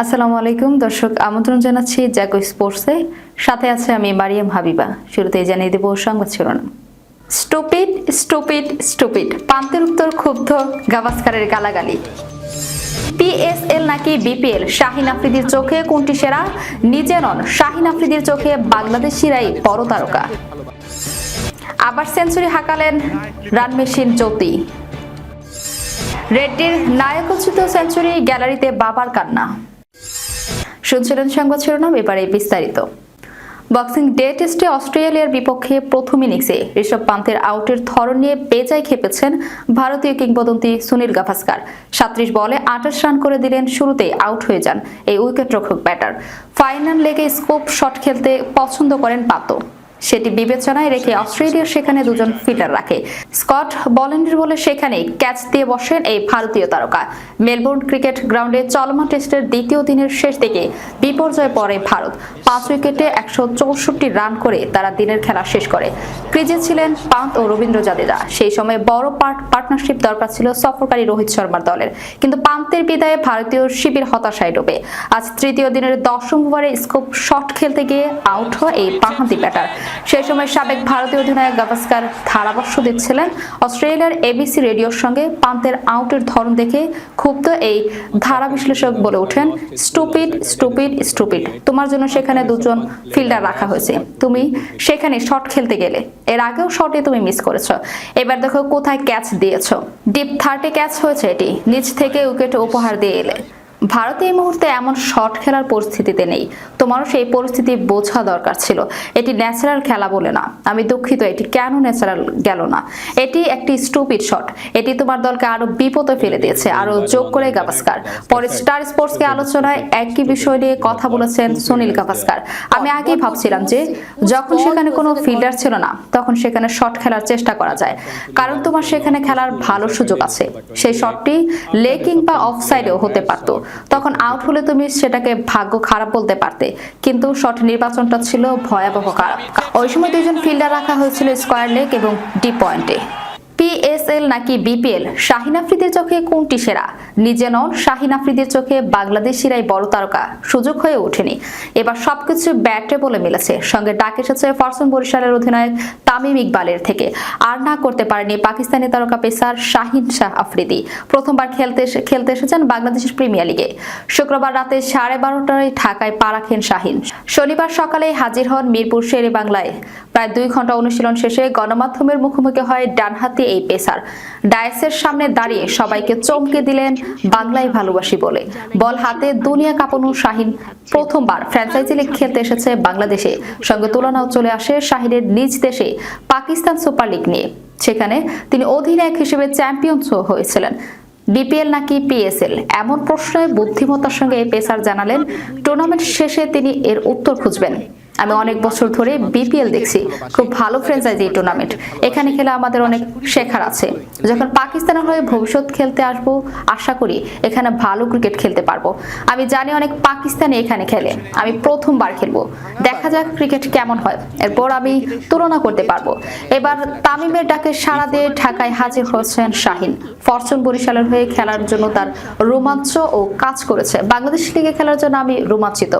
আসসালামু আলাইকুম। দর্শক, আমন্ত্রণ জানাচ্ছি জ্যাকো স্পোর্টসে। সাথে আছে আমি মারিয়াম হাবিবা। শুরুতেই জানিয়ে দেব সংবাদ শিরোনাম। Stupid stupid stupid. পান্তের উত্তর ক্ষুব্ধ গাভাস্কারের গালাগালি। পিএসএল নাকি বিপিএল? শাহিন আফ্রিদির চোখে কোনটি সেরা? নিজে নন শাহিন আফ্রিদির চোখে বাংলাদেশিরাই বড় তারকা। আবার সেঞ্চুরি হাঁকালেন রান মেশিন জ্যোতি। রেড্ডির নায়কোচিত সেঞ্চুরি গ্যালারিতে বাবার কান্না। শুনছিলেন সংবাদ শিরোনাম, এবারে বিস্তারিত। বক্সিং ডে টেস্টে অস্ট্রেলিয়ার বিপক্ষে প্রথম ইনিংসে ঋষভ পান্তের আউটের ধরন নিয়ে বেজায় খেপেছেন ভারতীয় কিংবদন্তি সুনীল গাভাস্কার। সাত্রিশ বলে আঠাশ রান করে দিলেন, শুরুতেই আউট হয়ে যান এই উইকেটরক্ষক ব্যাটার। ফাইনাল লেগে স্কোপ শট খেলতে পছন্দ করেন পাতো সেটি বিবেচনায় রেখে অস্ট্রেলিয়ার সেখানে দুজন ফিল্ডার রাখে। স্কট বলেন্ডের বলে সেখানে ক্যাচ দিয়ে বসেন এই ভারতীয় তারকা। মেলবোর্ন ক্রিকেট গ্রাউন্ডে চলমান টেস্টের দ্বিতীয় দিনের শেষ দিকে বিপর্যয়ে পড়ে ভারত। পাঁচ উইকেটে একশো চৌষট্টি রান করে তারা দিনের খেলা শেষ করে। ক্রিজে ছিলেন পান্ত ও রবীন্দ্র জাদেজা। সেই সময় বড় পার্ট পার্টনারশিপ দরকার ছিল সফরকারী রোহিত শর্মার দলের। কিন্তু পান্তের বিদায়ে ভারতীয় শিবির হতাশায় ডোবে। আজ তৃতীয় দিনের দশম ওভারে স্কোপ শট খেলতে গিয়ে আউট হয় এই বাঁহাতি ব্যাটার। সেই সময় সাবেক ভারতীয় অধিনায়ক গাভাস্কার ধারাবর্ষ দিচ্ছিলেন। অস্ট্রেলিয়ার এবিসি রেডিওর সঙ্গে পান্তের আউটের ধরন দেখে ক্ষুব্ধ এই ধারা বিশ্লেষক বলে ওঠেন, স্টুপিড স্টুপিড স্টুপিড। তোমার জন্য সেখানে দুজন ফিল্ডার রাখা হয়েছে। তুমি সেখানে শট খেলতে গেলে। এর আগেও শটে তুমি মিস করেছ। এবার দেখো কোথায় ক্যাচ দিয়েছ। ডিপ থার্টি ক্যাচ হয়েছে এটি। নিচ থেকে উইকেট উপহার দিয়ে এলে। ভারত এই মুহূর্তে এমন শট খেলার পরিস্থিতিতে নেই। তোমারও সেই পরিস্থিতি বোঝা দরকার ছিল। এটি ন্যাচারাল খেলা বলে না। আমি দুঃখিত, এটি কেন ন্যাচারাল গেল না? এটি একটি স্টুপিড শট। এটি তোমার দলকে আরও বিপদে ফেলে দিয়েছে। আরও যোগ করে গাভাস্কার। পরে স্টার স্পোর্টসকে আলোচনায় একই বিষয় নিয়ে কথা বলেছেন সুনীল গাভাস্কার। আমি আগেই ভাবছিলাম যে, যখন সেখানে কোনো ফিল্ডার ছিল না, তখন সেখানে শট খেলার চেষ্টা করা যায়। কারণ তোমার সেখানে খেলার ভালো সুযোগ আছে। সেই শটটি লেকিং বা অফ সাইডেও হতে পারতো। তখন আউট হলে তুমি সেটাকে ভাগ্য খারাপ বলতে পারতে। কিন্তু শট নির্বাচনটা ছিল ভয়াবহ খারাপ। ওই সময় দুইজন ফিল্ডার রাখা হয়েছিল স্কোয়ার লেগ এবং ডি পয়েন্টে পিএসএল নাকি বিপিএল? শাহিন আফ্রিদির চোখে কোনটি সেরা? নিজে নন, শাহিন আফ্রিদির চোখে বাংলাদেশিরাই বড় তারকা। সুযোগ হয়ে ওঠেনি। এবার সবকিছু ব্যাটে বলে মিলেছে। সঙ্গে ডাক এসেছে ফরসন বরিশালের অধিনায়ক তামিম ইকবালের থেকে। আর না করতে পারেনি পাকিস্তানি তারকা পেসার শাহিন শাহ আফ্রিদি। প্রথমবার খেলতে খেলতে এসেছেন বাংলাদেশের প্রিমিয়ার লিগে। শুক্রবার রাতে সাড়ে বারোটায় ঢাকায় পা রাখেন শাহিন। শনিবার সকালে হাজির হন মিরপুর শেরে বাংলায় প্রায় দুই ঘণ্টা অনুশীলন শেষে গণমাধ্যমের মুখোমুখি হয় ডানহাতি এই পেসার। ডায়াসের সামনে দাঁড়িয়ে সবাইকে চমকে দিলেন বাংলায় ভালোবাসি বলে। বল হাতে দুনিয়া কাঁপানো শাহিন প্রথমবার ফ্র্যাঞ্চাইজি লিগ খেলতে এসেছে বাংলাদেশে। সঙ্গে তুলনাও চলে আসে শাহিনের নিজ দেশে পাকিস্তান সুপার লিগ নিয়ে। সেখানে তিনি অধিনায়ক হিসেবে চ্যাম্পিয়ন হয়েছিলেন। বিপিএল নাকি পিএসএল? এমন প্রশ্নে বুদ্ধিমত্তার সঙ্গে এই পেসার জানালেন। টুর্নামেন্ট শেষে তিনি এর উত্তর খুঁজবেন। আমি অনেক বছর ধরে বিপিএল দেখছি। খুব ভালো ফ্র্যাঞ্চাইজি এই টুর্নামেন্ট এখানে খেলে আমাদের অনেক শেখার আছে। যখন পাকিস্তানের হয়ে ভবিষ্যৎ খেলতে আসব, আশা করি এখানে ভালো ক্রিকেট খেলতে পারব। আমি জানি অনেক পাকিস্তানি এখানে খেলে। আমি প্রথমবার খেলব। দেখা যাক ক্রিকেট কেমন হয়। এরপর আমি তুলনা করতে পারব। এবার তামিমের ডাকে সাড়া দিয়ে ঢাকায় হাজির হয়েছেন শাহিন। ফরচুন বরিশালের হয়ে খেলার জন্য তার রোমাঞ্চ ও কাজ করেছে। বাংলাদেশ লিগে খেলার জন্য আমি রোমাঞ্চিত।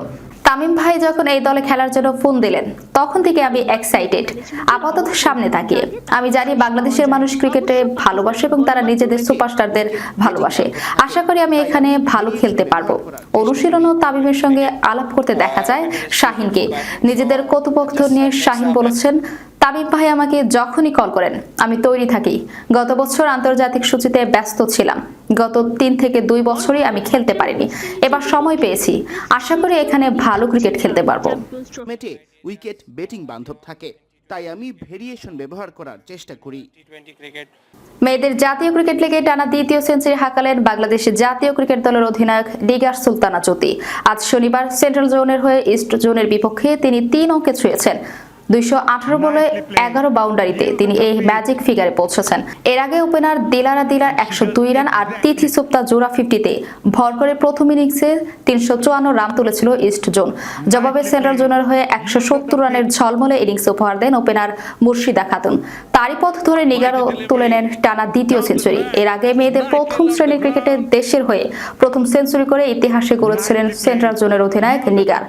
তামিম ভাই যখন এই দলে খেলার জন্য ফোন দিলেন, তখন থেকে আমি এক্সাইটেড আপাতত সামনে থাকি আমি জানি বাংলাদেশের মানুষ ক্রিকেটে ভালোবাসে এবং তারা নিজেদের সুপারস্টারদের ভালোবাসে। আশা করি আমি এখানে ভালো খেলতে পারব। অনুশীলন ও তামিমের সঙ্গে আলাপ করতে দেখা যায় শাহিনকে। নিজেদের কতপক্ষ নিয়ে শাহিন বলেছেন তামিম ভাই আমাকে যখনই কল করেন আমি তৈরি থাকি। গত বছর আন্তর্জাতিক সূচিতে ব্যস্ত ছিলাম। গত তিন থেকে দুই বছরই আমি খেলতে পারিনি। এবার সময় পেয়েছি। আশা করি এখানে ভালো ক্রিকেট খেলতে পারব। উইকেট ব্যাটিং বান্ধব থাকে। তাই আমি ভেরিয়েশন ব্যবহার করার চেষ্টা করি। মেয়েদের জাতীয় ক্রিকেট লিগে টানা দ্বিতীয় সেঞ্চুরি হাঁকালেন বাংলাদেশের জাতীয় ক্রিকেট দলের অধিনায়ক ডিগার সুলতানা জ্যোতি আজ শনিবার সেন্ট্রাল জোনের হয়ে ইস্ট জোনের বিপক্ষে তিনি তিন অঙ্কে ছুঁয়েছেন। দুইশো আঠারো বলে এগারো বাউন্ডারিতে তিনি এই ম্যাজিক ফিগারে পৌঁছেছেন। এর আগে ওপেনার দিলারা দিলার একশো দুই রান আর তিথি সুপ্তা জোড়া ফিফটিতে ভর করে প্রথম ইনিংসে তিনশো চুয়ান্ন রান তুলেছিল ইস্ট জোন জবাবে সেন্ট্রাল জোনের হয়ে একশো সত্তর রানের ঝলমলে ইনিংস উপহার দেন ওপেনার মুর্শিদা খাতুন। তারই পথ ধরে নিগারও তুলে নেন টানা দ্বিতীয় সেঞ্চুরি এর আগে মেয়েদের প্রথম শ্রেণির ক্রিকেটে দেশের হয়ে প্রথম সেঞ্চুরি করে ইতিহাসে গড়েছিলেন সেন্ট্রাল জোনের অধিনায়ক নিগার।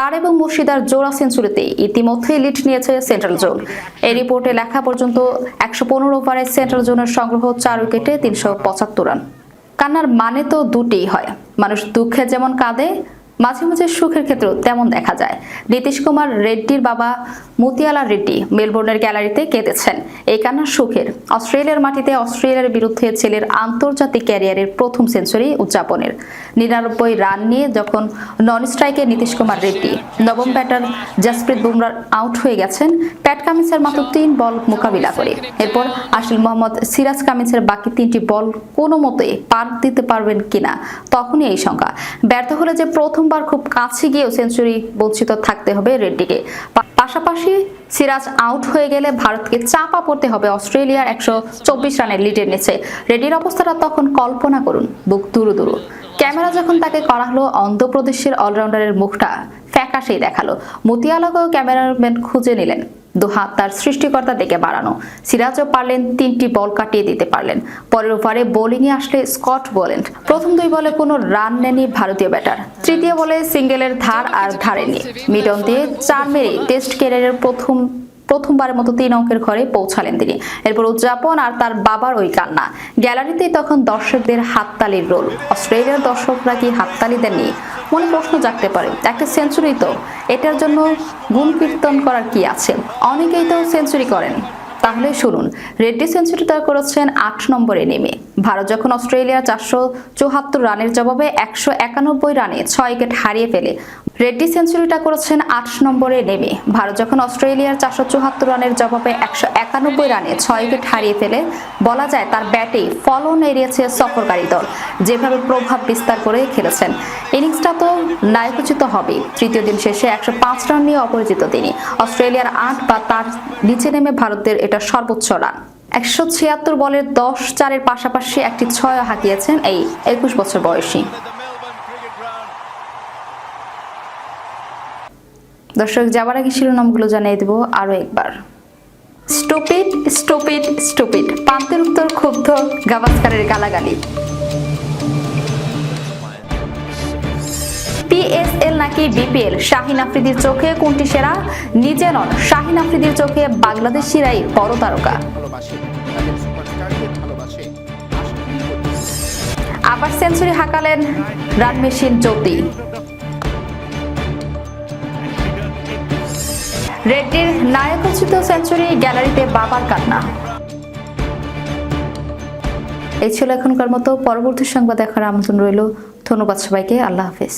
তার এবং মুর্শিদার জোড়া সেঞ্চুরিতে ইতিমধ্যে লিড নিয়েছে সেন্ট্রাল জোন। এই রিপোর্টে লেখা পর্যন্ত একশো পনেরো ওভারে সেন্ট্রাল জোনের সংগ্রহ চার উইকেটে তিনশো পঁচাত্তর রান। কান্নার মানে তো দুটিই হয়। মানুষ দুঃখে যেমন কাঁদে মাঝে মাঝে সুখের ক্ষেত্রেও তেমন দেখা যায়। নীতিশ কুমার রেড্ডির বাবা মতিয়ালা রেড্ডি মেলবোর্নের গ্যালারিতে কেঁদেছেন। এই কান্না সুখের। অস্ট্রেলিয়ার মাটিতে অস্ট্রেলিয়ার বিরুদ্ধে ছেলের আন্তর্জাতিক ক্যারিয়ারের প্রথম সেঞ্চুরি উদযাপনের। নিরানব্বই রান নিয়ে যখন নন স্ট্রাইকে নীতিশ কুমার রেড্ডি, নবম ব্যাটার জসপ্রীত বুমরার আউট হয়ে গেছেন, প্যাট কামিন্সের মাত্র তিন বল মোকাবিলা করে। এরপর আসিল মোহাম্মদ সিরাজ কামিন্সের বাকি তিনটি বল কোনো মতে পার দিতে পারবেন কিনা, তখনই এই শঙ্কা। ব্যর্থ হলে যে প্রথমবার খুব কাছে গিয়েও সেঞ্চুরি বঞ্চিত থাকতে হবে রেড্ডিকে। পাশাপাশি সিরাজ আউট হয়ে গেলে ভারতকে চাপা পড়তে হবে অস্ট্রেলিয়ার একশো চব্বিশ রানের লিডের নিচে। রেড্ডির অবস্থাটা তখন কল্পনা করুন, বুক দুরু দুরু। ক্যামেরা যখন তাকে করা হলো অন্ধ্রপ্রদেশের অলরাউন্ডারের মুখটা ফ্যাকাশেই দেখাল। মতিয়ালাকেও ক্যামেরাম্যান খুঁজে নিলেন। দুহাত তার সৃষ্টিকর্তা দেখে বাড়ানো। সিরাজও পারলেন, তিনটি বল কাটিয়ে দিতে পারলেন। পরের ওভারে বোলিংয়ে আসলে স্কট বোলেন্ড প্রথম দুই বলে কোনো রান নেননি ভারতীয় ব্যাটার। তৃতীয় বলে সিঙ্গেলের ধার আর ধারেনি। মিডন দিয়ে চার মেরে টেস্ট ক্যারিয়ারের প্রথম, প্রথমবারের মতো তিন অঙ্কের ঘরে পৌঁছালেন তিনি। এরপর উদযাপন আর তার বাবার ওই কান্না। গ্যালারিতেই তখন দর্শকদের হাততালির রোল। অস্ট্রেলিয়ার দর্শকরা কি হাততালি দেননি? মনে প্রশ্ন জাগতে পারে, একটা সেঞ্চুরি তো। এটার জন্য গুণ কীর্তন করার কি আছে? অনেকেই তো সেঞ্চুরি করেন। তাহলে শুনুন, রেড্ডি সেঞ্চুরি তার করেছেন আট নম্বরে নেমে ভারত যখন অস্ট্রেলিয়া চারশো চুহাত্তর রানের জবাবে একশো একানব্বই রানে ছয় উইকেট হারিয়ে ফেলে রেড্ডি সেঞ্চুরিটা করেছেন আট নম্বরে নেমে। ভারত যখন অস্ট্রেলিয়ার চারশো চুয়াত্তর রানের জবাবে একশো একানব্বই রানে ছয় উইকেট হারিয়ে ফেলে, বলা যায় তার ব্যাটে ফলন এড়িয়েছে সফরকারী দল, যেভাবে প্রভাব বিস্তার করে খেলেছেন। ইনিংসটা তো নায়কোচিত হবে। তৃতীয় দিন শেষে একশো পাঁচ রান নিয়ে অপরিচিত তিনি। অস্ট্রেলিয়ার আট বা তার নিচে নেমে ভারতের এটা সর্বোচ্চ রান। একশো ছিয়াত্তর বলের দশ চারের পাশাপাশি একটি ছয় হাঁকিয়েছেন এই একুশ বছর বয়সী। দর্শক যাবার আগে শিরোনামগুলো জানিয়ে দেবো আরও একবার। Stupid stupid stupid. পান্তের উত্তর ক্ষুব্ধ গাভাস্কারের গালাগালি। পিএসএল নাকি বিপিএল শাহিন আফ্রিদির চোখে কোনটি সেরা? নিজে নন শাহিন আফ্রিদির চোখে বাংলাদেশিরাই বড় তারকা। আবার সেঞ্চুরি হাঁকালেন রান মেশিন জ্যোতি রেড্ডির নায়কোচিত সেঞ্চুরি গ্যালারিতে বাবার কান্না। এই ছিল এখনকার মতো। পরবর্তী সংবাদ দেখার আমন্ত্রণ রইল। ধন্যবাদ সবাইকে। আল্লাহ হাফেজ।